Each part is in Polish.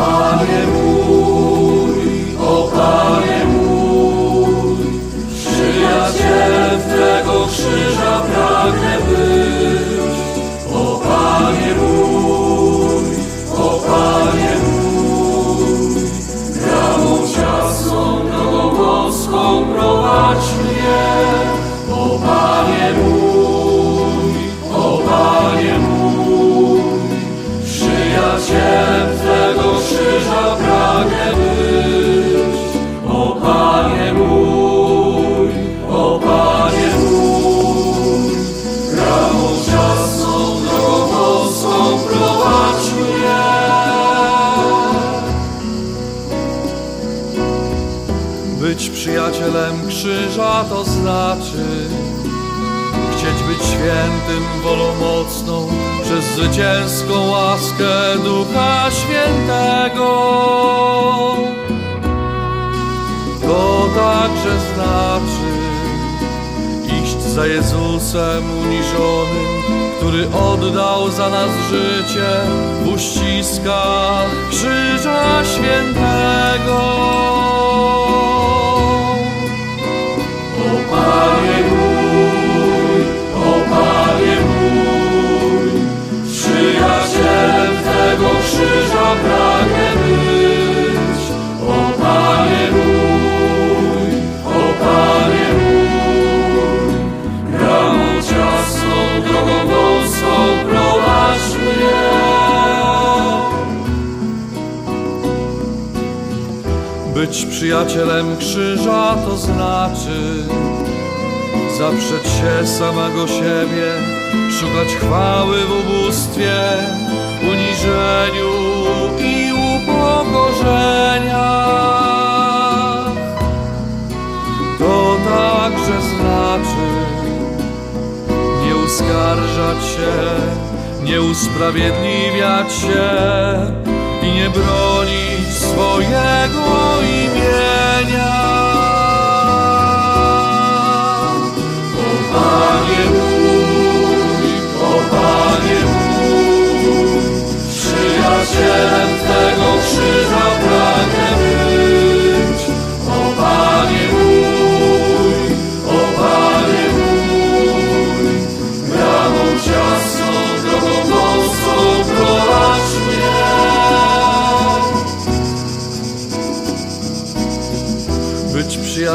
Panie mój, o Panie mój, przyjacielem Twego krzyża pragnę być. O Panie mój, o Panie mój, bramą ciasną, drogą boską prowadź przyjacielem krzyża to znaczy Chcieć być świętym wolą mocną Przez zwycięską łaskę Ducha Świętego. To także znaczy Iść za Jezusem uniżonym Który oddał za nas życie W uściskach Krzyża Świętego Być przyjacielem krzyża to znaczy Zaprzeć się samego siebie Szukać chwały w ubóstwie Uniżeniu i upokorzenia. To także znaczy Nie uskarżać się Nie usprawiedliwiać się I nie bronić swojego imienia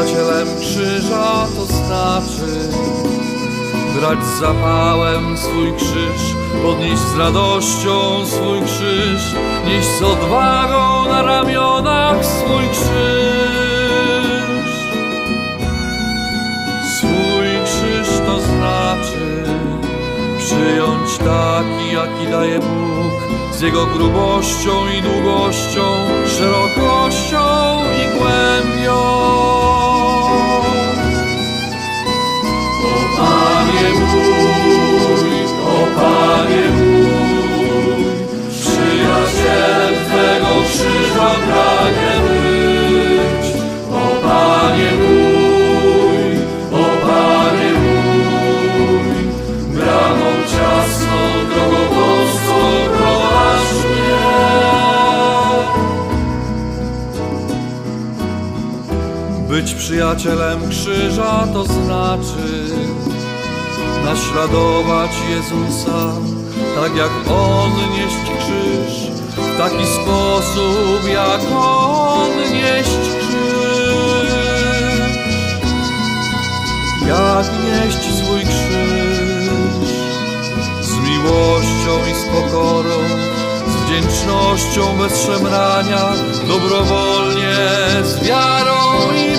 przyjacielem krzyża to znaczy Brać z zapałem swój krzyż Podnieść z radością swój krzyż Nieść z odwagą na ramionach swój krzyż. Swój krzyż to znaczy Przyjąć taki, jaki daje Bóg Z Jego grubością i długością Szerokością i głębią Być przyjacielem krzyża to znaczy naśladować Jezusa, tak jak On nieść krzyż, w taki sposób jak On nieść krzyż, jak nieść swój krzyż? Z miłością i z pokorą, z wdzięcznością bez szemrania, dobrowolnie, z wiarą i